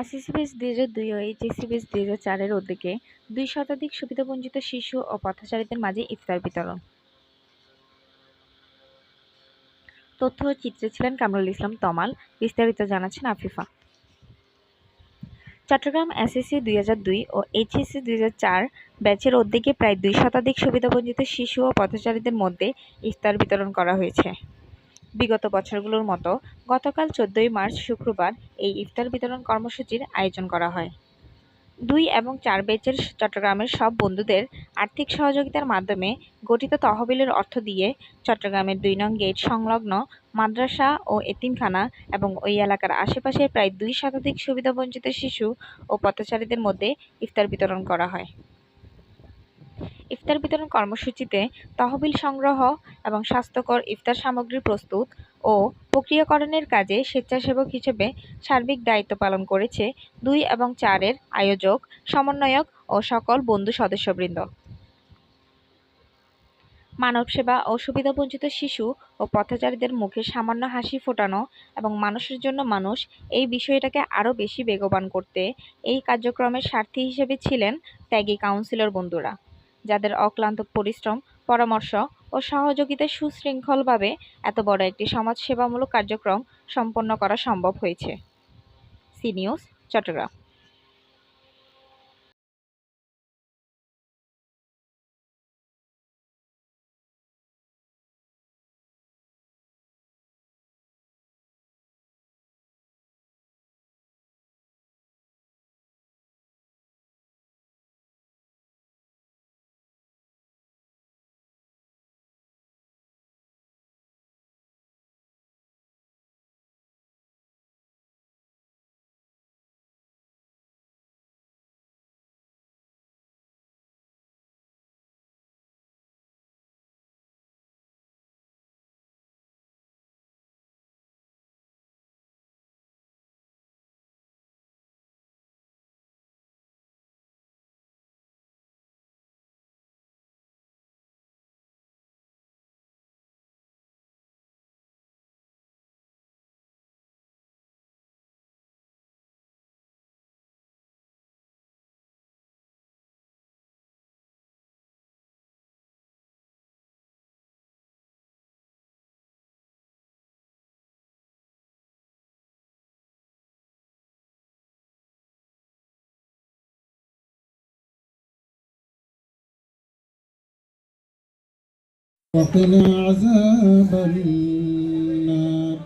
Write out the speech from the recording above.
SSC batch দুই হাজার দুই ও এইচএসসি ব্যাচ দুই হাজার চারের উদ্যোগে দুই শতাধিক সুবিধাবঞ্চিত শিশু ও পথচারীদের মাঝে ইফতার বিতরণ। তথ্য ও চিত্রে ছিলেন কামরুল ইসলাম তমাল, বিস্তারিত জানাচ্ছেন আফিফা। চট্টগ্রাম এসএসসি দুই হাজার দুই ও এইচএসসি দুই হাজার চার ব্যাচের উদ্যোগে প্রায় দুই শতাধিক সুবিধাবঞ্চিত শিশু ও পথচারীদের মধ্যে ইফতার বিতরণ করা হয়েছে। বিগত বছরগুলোর মতো গতকাল চোদ্দই মার্চ শুক্রবার এই ইফতার বিতরণ কর্মসূচির আয়োজন করা হয়। দুই এবং চার বেচের চট্টগ্রামের সব বন্ধুদের আর্থিক সহযোগিতার মাধ্যমে গঠিত তহবিলের অর্থ দিয়ে চট্টগ্রামের দুই নং গেট সংলগ্ন মাদ্রাসা ও এতিমখানা এবং ওই এলাকার আশেপাশে প্রায় দুই শতাধিক সুবিধাবঞ্চিত শিশু ও পথচারীদের মধ্যে ইফতার বিতরণ করা হয়। ইফতার বিতরণ কর্মসূচিতে তহবিল সংগ্রহ এবং স্বাস্থ্যকর ইফতার সামগ্রী প্রস্তুত ও প্রক্রিয়াকরণের কাজে স্বেচ্ছাসেবক হিসেবে সার্বিক দায়িত্ব পালন করেছে দুই এবং চারের আয়োজক, সমন্বয়ক ও সকল বন্ধু সদস্যবৃন্দ। মানব সেবা ও সুবিধাবঞ্চিত শিশু ও পথচারীদের মুখে সামান্য হাসি ফোটানো এবং মানুষের জন্য মানুষ এই বিষয়টাকে আরও বেশি বেগবান করতে এই কার্যক্রমের স্বার্থী হিসেবে ছিলেন ত্যাগী কাউন্সিলর বন্ধুরা। যাদের অক্লান্ত পরিশ্রম, পরামর্শ ও সহযোগিতায় সুশৃঙ্খলভাবে এত বড় একটি সমাজসেবামূলক কার্যক্রম সম্পন্ন করা সম্ভব হয়েছে। C news, Chittagong. وقنا عذاب النار.